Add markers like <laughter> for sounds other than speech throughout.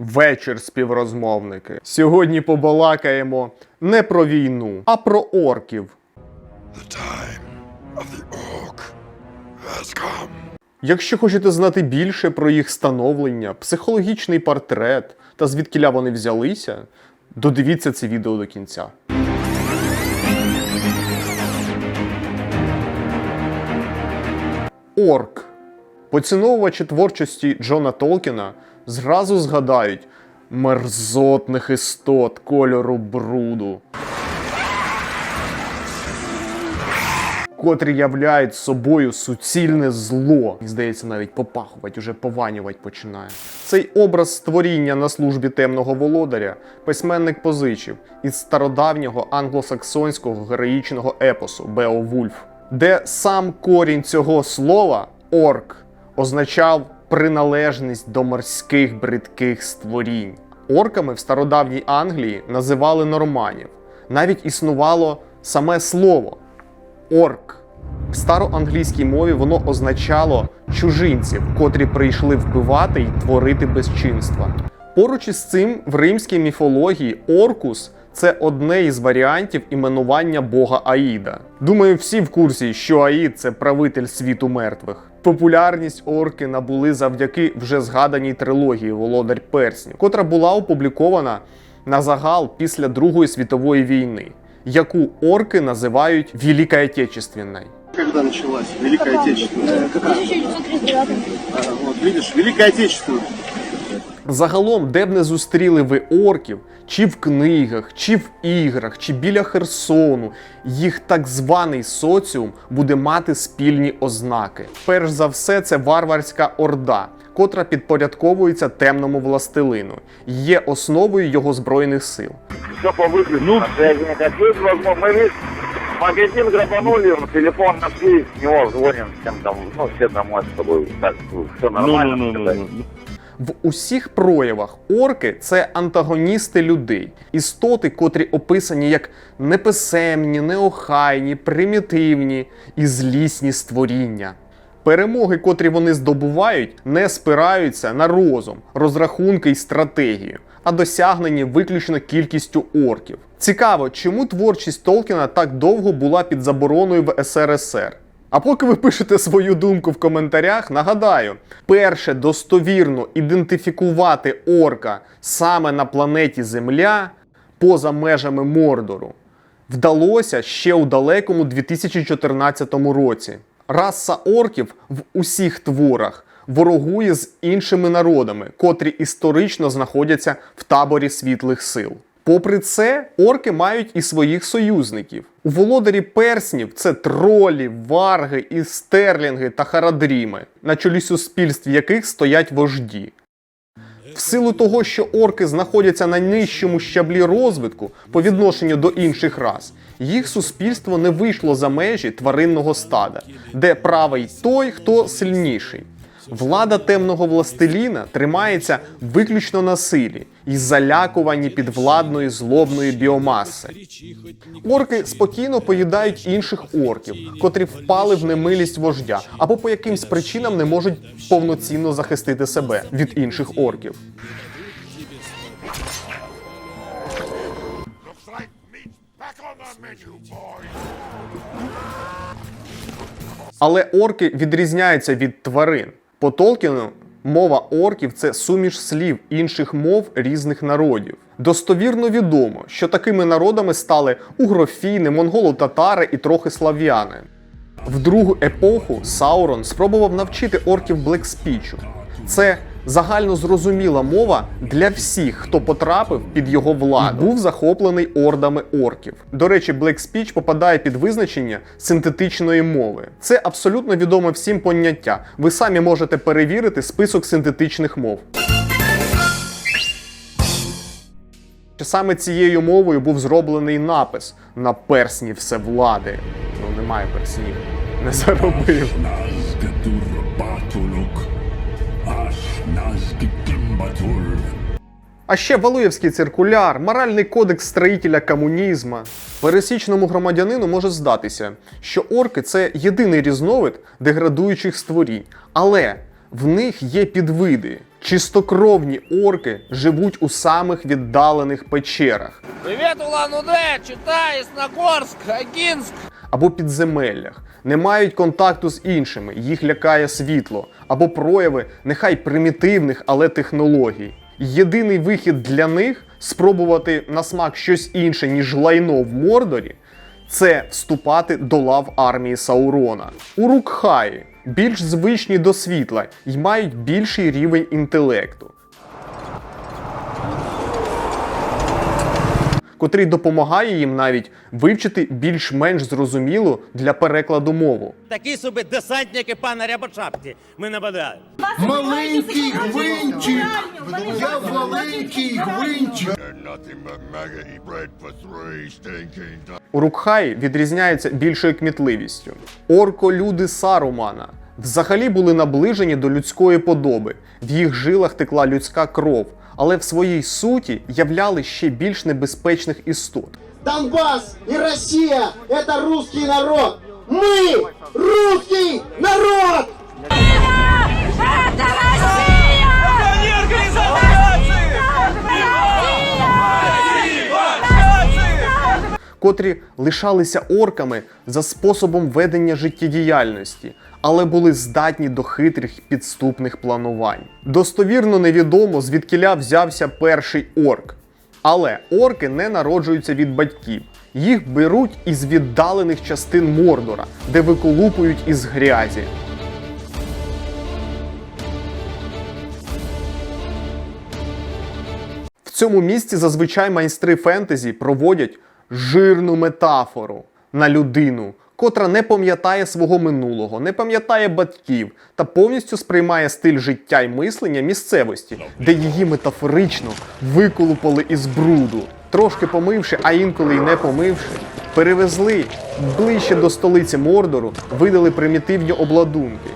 Вечір, співрозмовники. Сьогодні побалакаємо не про війну, а про орків. The time of the orc has come. Якщо хочете знати більше про їх становлення, психологічний портрет та звідкіля вони взялися, додивіться це відео до кінця. Орк. Поціновувачі творчості Джона Толкіна зразу згадають мерзотних істот кольору бруду. котрі являють собою суцільне зло. І, здається, навіть попахувати, уже пованювати починає. Цей образ створіння на службі темного володаря письменник позичив із стародавнього англосаксонського героїчного епосу Беовульф, де сам корінь цього слова орк означав приналежність до морських бридких створінь. Орками в стародавній Англії називали норманів. Навіть існувало саме слово орк. В староанглійській мові воно означало чужинців, котрі прийшли вбивати і творити безчинства. Поруч із цим в римській міфології Оркус це одне із варіантів іменування бога Аїда. Думаю, всі в курсі, що Аїд це правитель світу мертвих. Популярність орки набули завдяки вже згаданій трилогії Володар Перснів, котра була опублікована на загал після Другої світової війни, яку орки називають Великой Отечественной. Когда началась Великая Отечественная? Какая? 1939 Вот видишь, Великая Отечественная. Загалом, де б не зустріли ви орків, чи в книгах, чи в іграх, чи біля Херсону, їх так званий соціум буде мати спільні ознаки. Перш за все, це варварська орда, котра підпорядковується темному властелину, і є основою його збройних сил. все по выключенному. Ну, как вы, возможно, мы весь магазин грабанули, телефон нашли, с него звоним всем там, ну, все домой с тобой. Так, все нормально. Ну, ну, ну, сказать. ну, ну. В усіх проявах орки це антагоністи людей, істоти, котрі описані як неписемні, неохайні, примітивні і злісні створіння. Перемоги, котрі вони здобувають, не спираються на розум, розрахунки й стратегію, а досягнені виключно кількістю орків. Цікаво, чому творчість Толкіна так довго була під забороною в СРСР. А поки ви пишете свою думку в коментарях, нагадаю, перше достовірно ідентифікувати орка саме на планеті Земля поза межами Мордору вдалося ще у далекому 2014 році. Раса орків в усіх творах ворогує з іншими народами, котрі історично знаходяться в таборі світлих сил. Попри це, орки мають і своїх союзників. У володарі перснів це тролі, варги і стерлінги та харадріми, на чолі суспільств яких стоять вожді. В силу того, що орки знаходяться на нижчому щаблі розвитку по відношенню до інших рас, їх суспільство не вийшло за межі тваринного стада, де правий той, хто сильніший. Влада темного властеліна тримається виключно на силі і залякувані підвладної злобної біомаси. Орки спокійно поїдають інших орків, котрі впали в немилість вождя, або по якимсь причинам не можуть повноцінно захистити себе від інших орків. Але орки відрізняються від тварин. По Толкіну мова орків це суміш слів інших мов різних народів. Достовірно відомо, що такими народами стали угрофіни, монголо-татари і трохи слав'яни. В другу епоху Саурон спробував навчити орків блекспічу. Це загально зрозуміла мова для всіх, хто потрапив під його владу. Був захоплений ордами орків. До речі, блекспіч попадає під визначення синтетичної мови. Це абсолютно відоме всім поняття. Ви самі можете перевірити список синтетичних мов. Саме цією мовою був зроблений напис на персні всевлади. Ну, немає перснів. Не заробив. А ще Валуєвський циркуляр, моральний кодекс строїтеля комунізма. Пересічному громадянину може здатися, що орки це єдиний різновид деградуючих створінь, але в них є підвиди. Чистокровні орки живуть у самих віддалених печерах Привет, Улан-Удэ, Читай, Ясногорск, Агинск. або підземеллях, не мають контакту з іншими, їх лякає світло, або прояви нехай примітивних, але технологій. Єдиний вихід для них спробувати на смак щось інше, ніж лайно в Мордорі, це вступати до лав армії Саурона. Урукхаї більш звичні до світла і мають більший рівень інтелекту. котрий допомагає їм навіть вивчити більш-менш зрозумілу для перекладу мову. Такі собі десантники пана Рябошапки. Ми нападаємо. Маленький гвинтик! Я маленький гвинтик! They're nothing but maggot eat bread for three stinking times. Урукхаї відрізняються більшою кмітливістю. Орко-люди Сарумана взагалі були наближені до людської подоби. В їх жилах текла людська кров, але в своїй суті являли ще більш небезпечних істот. Донбасс и Россия – это русский народ! Мы – русский народ! Это Россия! Котрі лишалися орками за способом ведення життєдіяльності, але були здатні до хитрих підступних планувань. Достовірно невідомо, звідкіля взявся перший орк. Але орки не народжуються від батьків. Їх беруть із віддалених частин Мордора, де виколупують із грязі. В цьому місці зазвичай майстри фентезі проводять жирну метафору на людину, котра не пам'ятає свого минулого, не пам'ятає батьків та повністю сприймає стиль життя й мислення місцевості, де її метафорично виколупали із бруду, трошки помивши, а інколи й не помивши. Перевезли ближче до столиці Мордору, видали примітивні обладунки.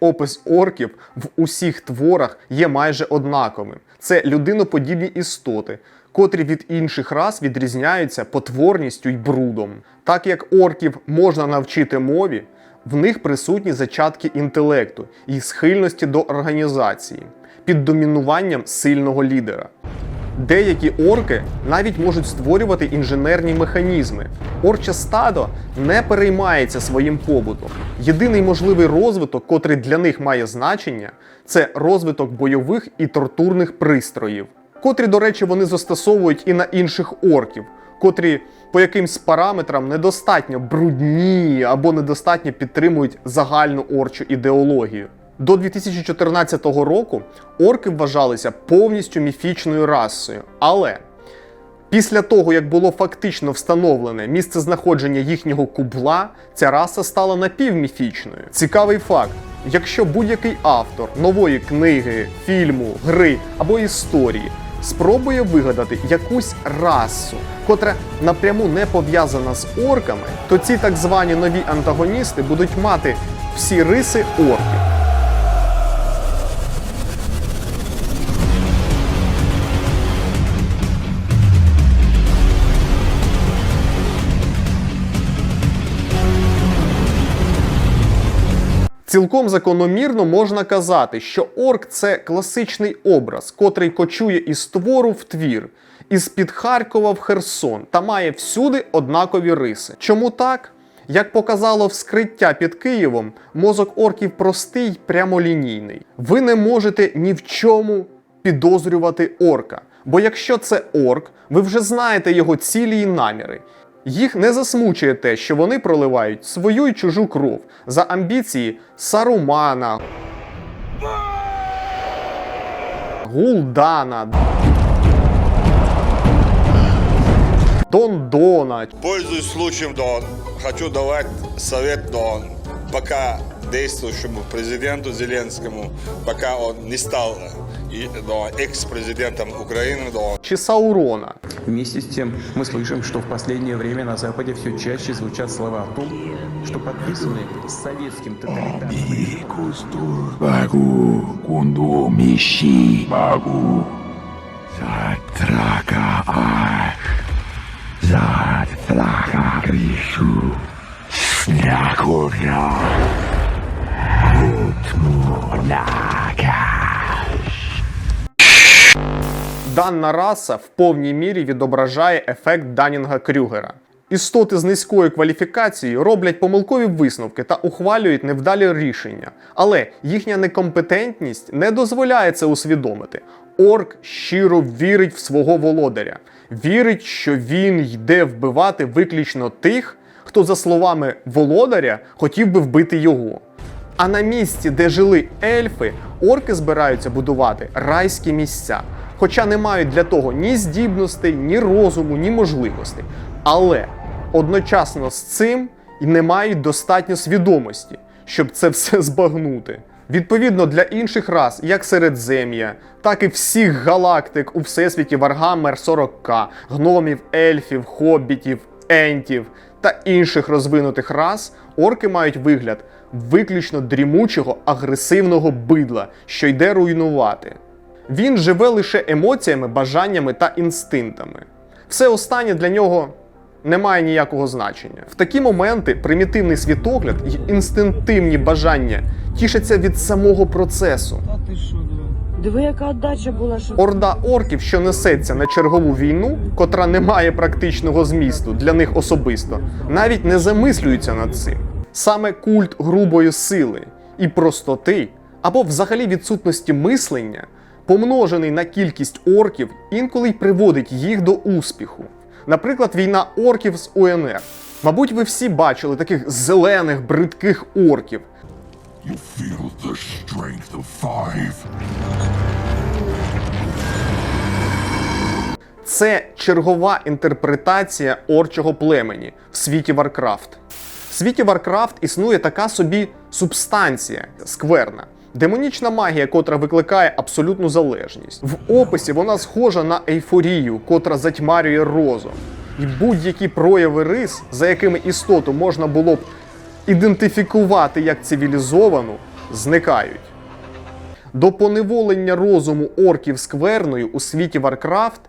Опис орків в усіх творах є майже однаковим. Це людиноподібні істоти, котрі від інших рас відрізняються потворністю й брудом. Так як орків можна навчити мові, в них присутні зачатки інтелекту і схильності до організації під домінуванням сильного лідера. Деякі орки навіть можуть створювати інженерні механізми. Орче стадо не переймається своїм побутом. Єдиний можливий розвиток, котрий для них має значення, це розвиток бойових і тортурних пристроїв, котрі, до речі, вони застосовують і на інших орків, котрі по якимсь параметрам недостатньо брудні або недостатньо підтримують загальну орчу ідеологію. До 2014 року орки вважалися повністю міфічною расою. Але після того, як було фактично встановлене місце знаходження їхнього кубла, ця раса стала напівміфічною. Цікавий факт: якщо будь-який автор нової книги, фільму, гри або історії спробує вигадати якусь расу, котра напряму не пов'язана з орками, то ці так звані нові антагоністи будуть мати всі риси орків. Цілком закономірно можна казати, що орк це класичний образ, котрий кочує із твору в твір, із під Харкова в Херсон та має всюди однакові риси. Чому так? Як показало вскриття під Києвом, мозок орків простий, прямолінійний. Ви не можете ні в чому підозрювати орка. Бо якщо це орк, ви вже знаєте його цілі й наміри. Їх не засмучує те, що вони проливають свою й чужу кров за амбіції Сарумана, Гулдана, Дондона, Пользуясь случаем, Дон, хочу давать совет, Дон, пока действующему президенту Зеленскому, пока он не стал и, Дон, экс-президентом Украины, Дон, чи Саурона. Вместе с тем мы слышим, что в последнее время на Западе все чаще звучат слова о том, что подписанные советским тоталитарным Bagu, kundu mishi, bagu. Zatraka ach, Дана раса в повній мірі відображає ефект Данінга Крюгера. Істоти з низькою кваліфікацією роблять помилкові висновки та ухвалюють невдалі рішення, але їхня некомпетентність не дозволяє це усвідомити. Орк щиро вірить в свого володаря, вірить, що він йде вбивати виключно тих, хто, за словами володаря, хотів би вбити його. А на місці, де жили ельфи, орки збираються будувати райські місця, хоча не мають для того ні здібностей, ні розуму, ні можливостей. Але одночасно з цим і не мають достатньо свідомості, щоб це все збагнути. Відповідно для інших рас, як Середзем'я, так і всіх галактик у всесвіті Варгаммер 40К, гномів, ельфів, хоббітів, ентів та інших розвинутих рас, орки мають вигляд виключно дрімучого агресивного бидла, що йде руйнувати. Він живе лише емоціями, бажаннями та інстинктами. Все останнє для нього не має ніякого значення. В такі моменти примітивний світогляд і інстинктивні бажання тішаться від самого процесу. Диви, яка отдача була, що Орда орків, що несеться на чергову війну, котра не має практичного змісту для них особисто, навіть не замислюються над цим. Саме культ грубої сили і простоти, або взагалі відсутності мислення, помножений на кількість орків, інколи й приводить їх до успіху. Наприклад, війна орків з УНР. Мабуть, ви всі бачили таких зелених, бридких орків, You feel the strength of five. Це чергова інтерпретація орчого племені в світі Варкрафт. Світі Варкрафт існує така собі субстанція скверна. Демонічна магія, котра викликає абсолютну залежність. В описі вона схожа на ейфорію, котра затьмарює розум. І будь-які прояви рис, за якими істоту можна було б ідентифікувати як цивілізовану, зникають. До поневолення розуму орків скверною у світі Варкрафт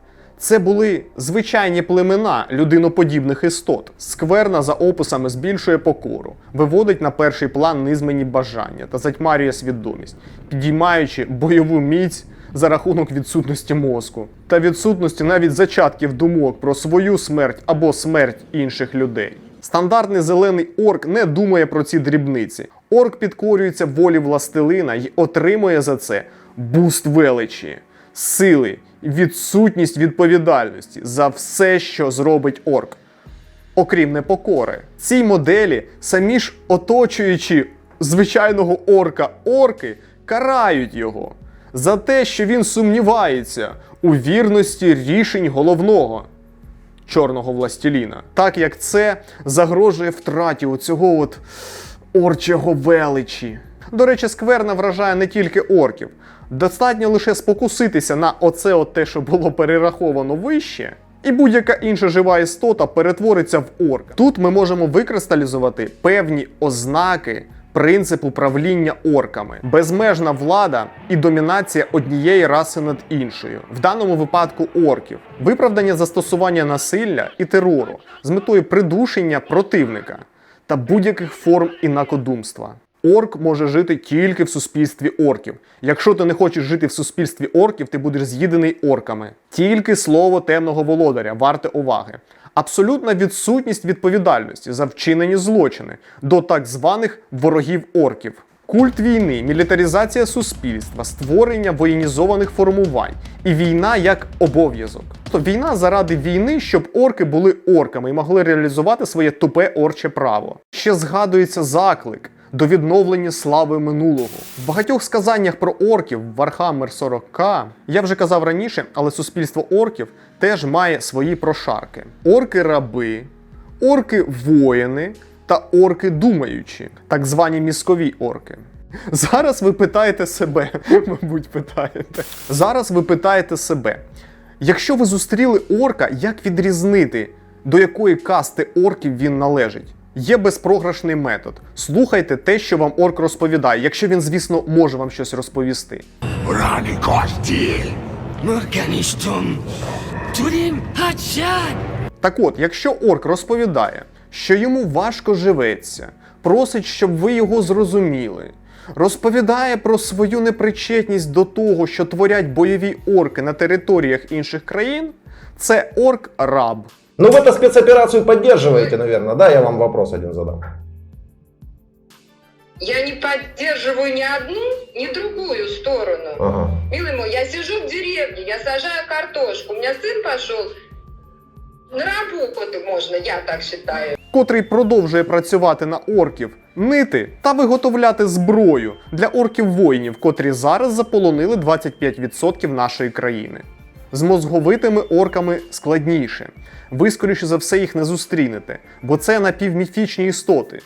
це були звичайні племена людиноподібних істот. Скверна за описами збільшує покору, виводить на перший план низмені бажання та затьмарює свідомість, підіймаючи бойову міць за рахунок відсутності мозку та відсутності навіть зачатків думок про свою смерть або смерть інших людей. Стандартний зелений орк не думає про ці дрібниці. Орк підкорюється волі властелина і отримує за це буст величі, сили відсутність відповідальності за все, що зробить орк. Окрім непокори. Цій моделі самі ж оточуючи звичайного орка орки, карають його за те, що він сумнівається у вірності рішень головного чорного властеліна. Так як це загрожує втраті оцього от орчого величі. До речі, скверна вражає не тільки орків. Достатньо лише спокуситися на оце от те, що було перераховано вище, і будь-яка інша жива істота перетвориться в орка. Тут ми можемо викристалізувати певні ознаки принципу правління орками, безмежна влада і домінація однієї раси над іншою, в даному випадку орків, виправдання застосування насилля і терору з метою придушення противника та будь-яких форм інакодумства. Орк може жити тільки в суспільстві орків. Якщо ти не хочеш жити в суспільстві орків, ти будеш з'їдений орками. Тільки слово темного володаря варте уваги. Абсолютна відсутність відповідальності за вчинені злочини до так званих ворогів орків. Культ війни, мілітаризація суспільства, створення воєнізованих формувань і війна як обов'язок. Тобто війна заради війни, щоб орки були орками і могли реалізувати своє тупе орче право. Ще згадується заклик до відновлення слави минулого. В багатьох сказаннях про орків Вархаммер 40К я вже казав раніше, але суспільство орків теж має свої прошарки: орки-раби, орки-воїни та орки думаючі, так звані мізкові орки. Зараз ви питаєте себе, <laughs> мабуть, питаєте. Зараз ви питаєте себе. Якщо ви зустріли орка, як відрізнити, до якої касти орків він належить? Є безпрограшний метод. Слухайте те, що вам орк розповідає, якщо він, звісно, може вам щось розповісти. Рані кості. Так от, якщо орк розповідає, що йому важко живеться, просить, щоб ви його зрозуміли, розповідає про свою непричетність до того, що творять бойові орки на територіях інших країн, це орк-раб. Ну вы эту спецоперацию поддерживаете, наверное, да? Я вам вопрос один задам. Я не поддерживаю ни одну, ни другую сторону. Ага. Милый мой, я сижу в деревне, я сажаю картошку. У меня сын пошел на работу, можно, я так считаю. котрий продовжує працювати на орків, нити та виготовляти зброю для орків-воїнів, котрі зараз заполонили 25% нашої країни. З мозговитими орками складніше. Ви, скоріше за все, їх не зустрінете, бо це напівміфічні істоти,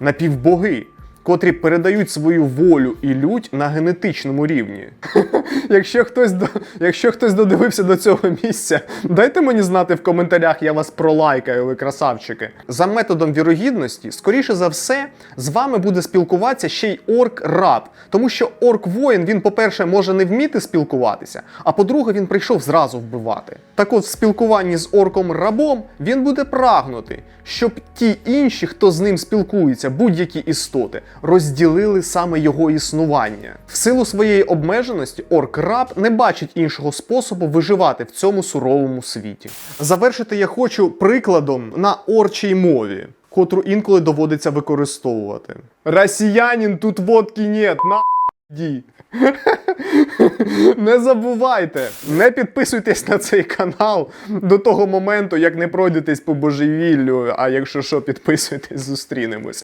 напівбоги, котрі передають свою волю і лють на генетичному рівні. <laughs> Якщо хтось, до... Якщо хтось додивився до цього місця, дайте мені знати в коментарях, я вас пролайкаю, ви красавчики. За методом вірогідності, скоріше за все, з вами буде спілкуватися ще й орк-раб. Тому що орк-воїн, він, по-перше, може не вміти спілкуватися, а по-друге, він прийшов зразу вбивати. Так от, в спілкуванні з орком-рабом він буде прагнути, щоб ті інші, хто з ним спілкується, будь-які істоти, розділили саме його існування. В силу своєї обмеженості орк-раб не бачить іншого способу виживати в цьому суровому світі. Завершити я хочу прикладом на орчій мові, котру інколи доводиться використовувати. Росіянин тут водки нет, на Ді. <laughs> Не забувайте, не підписуйтесь на цей канал до того моменту, як не пройдетесь по божевіллю, а якщо що, підписуйтесь, зустрінемось.